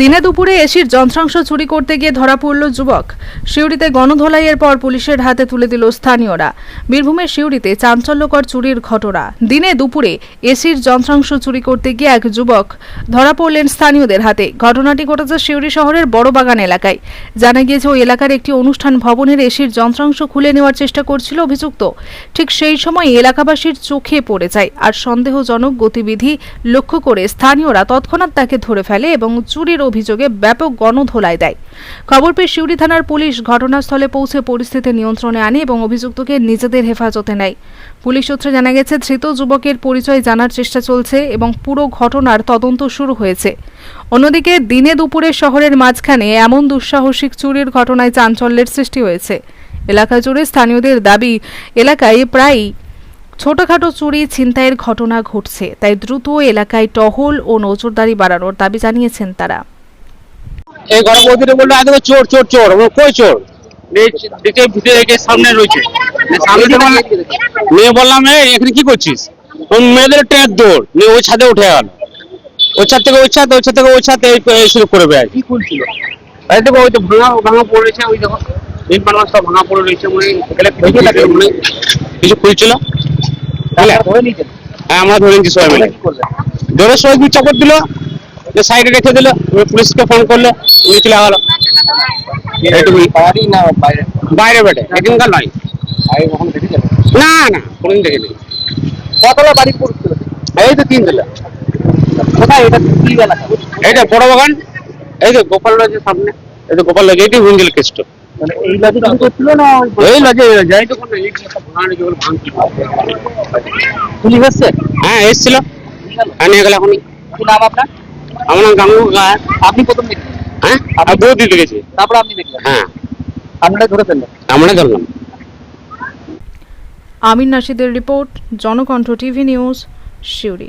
দিনে দুপুরে এসির যন্ত্রাংশ চুরি করতে গিয়ে ধরা পড়ল যুবক। সিউড়িতে গণধোলাইয়ের পর পুলিশের হাতে তুলে দিল স্থানীয়রা। বীরভূমের সিউড়িতে চাঞ্চল্যকর চুরির ঘটনা। দিনে দুপুরে এসির যন্ত্রাংশ চুরি করতে গিয়ে এক যুবক ধরা পড়লেন স্থানীয়দের হাতে। ঘটনাটি ঘটেছে সিউড়ি শহরের বড়বাগান এলাকায়। জানা গিয়েছে, ওই এলাকার একটি অনুষ্ঠান ভবনের এসির যন্ত্রাংশ খুলে নেওয়ার চেষ্টা করছিল অভিযুক্ত। ঠিক সেই সময় এলাকাবাসীর চোখে পড়ে যায় আর সন্দেহজনক গতিবিধি লক্ষ্য করে স্থানীয়রা তৎক্ষণাৎ তাকে ধরে ফেলে এবং চুরির অভিযোগে ব্যাপক গণধোলায় দেয়। খবর পেয়ে শিউরি থানার পুলিশ ঘটনাস্থলে পৌঁছে পরিস্থিতি নিয়ন্ত্রণে আনে এবং অভিযুক্তকে নিজেদের হেফাজতে নেয়। পুলিশ সূত্রে জানা গেছে, ধৃত যুবকের পরিচয় জানার চেষ্টা চলছে এবং পুরো ঘটনার তদন্ত শুরু হয়েছে। অন্যদিকে, দিনে দুপুরে শহরের মাঝখানে এমন দুঃসাহসিক চুরির ঘটনায় চাঞ্চল্যের সৃষ্টি হয়েছে। এলাকা জুড়ে স্থানীয়দের দাবি, এলাকায় প্রায় ছোটখাটো চুরি, ছিনতাইয়ের ঘটনা ঘটছে, তাই দ্রুত এলাকায় টহল ও নজরদারি বাড়ানোর দাবি জানিয়েছেন তারা। এই ঘরে বৌদিটা বলল আগে চোর চোর চোর। কই চোর? দেখে ভিতরে রেখে সামনে রয়েছে। মেয়ে বললাম এখানে কি করছিস? ওই মেয়েদের দৌড়। নিয়ে ওই ছাদে উঠে গেল ওই ছাদ থেকে ওই ছাদ ওই ছাদ থেকে ওই ছাদ এই এই শুরু করবে আর কি খুলছিল এই দেখো ওই তো ভাঙা ভাঙা পড়েছে ওই দেখো। এই ভাঙা পড়ে রয়েছে মনে এখানে মনে কিছু খুলছিল? হ্যাঁ আমরা ধরে নিচ্ছি সবাই মিলে। ধরে সবাই দুই চাপড় দিল। সাইডে রেখে দিল পুলিশকে ফোন করলে উনি চলে গেল। বাইরে? বেটে এখানকার নয়। না না কোনদিন দেখিনি। কতলা বাড়ি পড়ছিল এই তো তিন দিলে কোথায় এটা? কি এলাকা এইটা বড় বাগান এই তো গোপাল লজের সামনে এই তো গোপাল লজ এইটি হুইঞ্জেল কেষ্ট। মানে এই লজে কিছু করছিল না? এই লজে যাই তো কোনো এই ভাঙানো যেগুলো ভাঙছিল পুলিশ এসছে? হ্যাঁ এসছিল। হ্যাঁ নিয়ে গেলে এখনই। কি নাম আপনার? আমার নাম গাঙ্গু আপনি প্রথম দেখলেন? হ্যাঁ? তারপর আপনি দেখলেন? হ্যাঁ। আপনারা ধরে ফেললেন? আমরা ধরলাম। Amir নাশিদের report Janakantha TV news Suri.